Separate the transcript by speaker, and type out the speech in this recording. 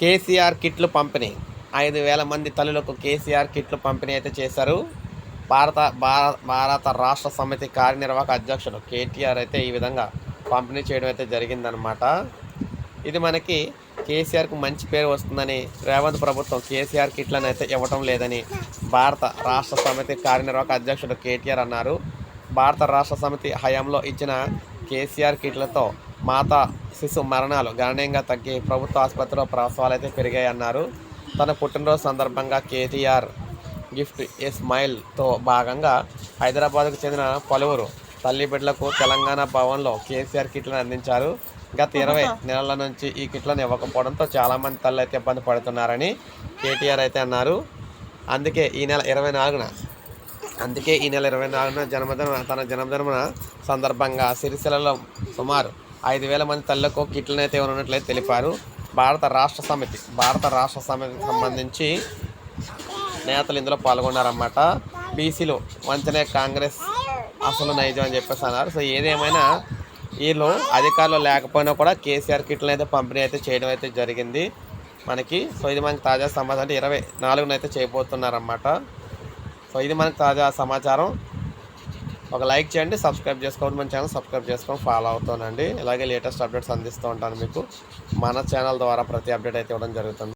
Speaker 1: కేసీఆర్ కిట్లు పంపిణీ. ఐదు వేల మంది తల్లులకు కేసీఆర్ కిట్లు పంపిణీ అయితే చేశారు. భారత భారత భారత రాష్ట్ర సమితి కార్యనిర్వాహక అధ్యక్షుడు కేటీఆర్ అయితే ఈ విధంగా పంపిణీ చేయడం అయితే జరిగిందనమాట ఇది మనకి కేసీఆర్కు మంచి పేరు వస్తుందని రేవంత్ ప్రభుత్వం కేసీఆర్ కిట్లను అయితే ఇవ్వటం లేదని భారత రాష్ట్ర సమితి కార్యనిర్వాహక అధ్యక్షుడు కేటీఆర్ అన్నారు. భారత రాష్ట్ర సమితి హయాంలో ఇచ్చిన కేసీఆర్ కిట్లతో మాత శిశు మరణాలు గణనీయంగా తగ్గి ప్రభుత్వ ఆసుపత్రిలో ప్రసవాలు అయితే పెరిగాయన్నారు. తన పుట్టినరోజు సందర్భంగా కేటీఆర్ గిఫ్ట్ ఏ స్మైల్తో భాగంగా హైదరాబాద్కు చెందిన పలువురు తల్లి బిడ్డలకు తెలంగాణ భవన్లో కేసీఆర్ కిట్లను అందించారు. గత ఇరవై నెలల నుంచి ఈ కిట్లను ఇవ్వకపోవడంతో చాలామంది తల్లి అయితే ఇబ్బంది పడుతున్నారని కేటీఆర్ అయితే అన్నారు. అందుకే ఈ నెల ఇరవై నాలుగున అందుకే ఈ నెల ఇరవై నాలుగున జన్మదిన తన జన్మదినమున సందర్భంగా సిరిసిల్లలో సుమారు ఐదు వేల మంది తల్లులకు కిట్లనైతే ఉన్నట్లయితే తెలిపారు. భారత రాష్ట్ర సమితి భారత రాష్ట్ర సమితికి సంబంధించి నేతలు ఇందులో పాల్గొన్నారన్నమాట. బీసీలో వంచనే కాంగ్రెస్ అసలు నైజం అని చెప్పేసి అన్నారు. సో ఏదేమైనా వీళ్ళు అధికారులు లేకపోయినా కూడా కేసీఆర్ కిట్లను అయితే పంపిణీ అయితే చేయడం అయితే జరిగింది మనకి. సో ఇది మనకి తాజా సమాచారం. అంటే ఇరవై నాలుగునైతే చేయబోతున్నారన్నమాట. సో ఇది మనకి తాజా సమాచారం. ఒక లైక్ చేయండి సబ్స్క్రైబ్ చేసుకోండి మన ఛానల్ సబ్స్క్రైబ్ చేసుకొని ఫాలో అవుతానండి. ఇలాగే లేటెస్ట్ అప్డేట్స్ అందిస్తూ ఉంటాను మీకు. మన ఛానల్ ద్వారా ప్రతి అప్డేట్ అయితే ఇవ్వడం జరుగుతుంది.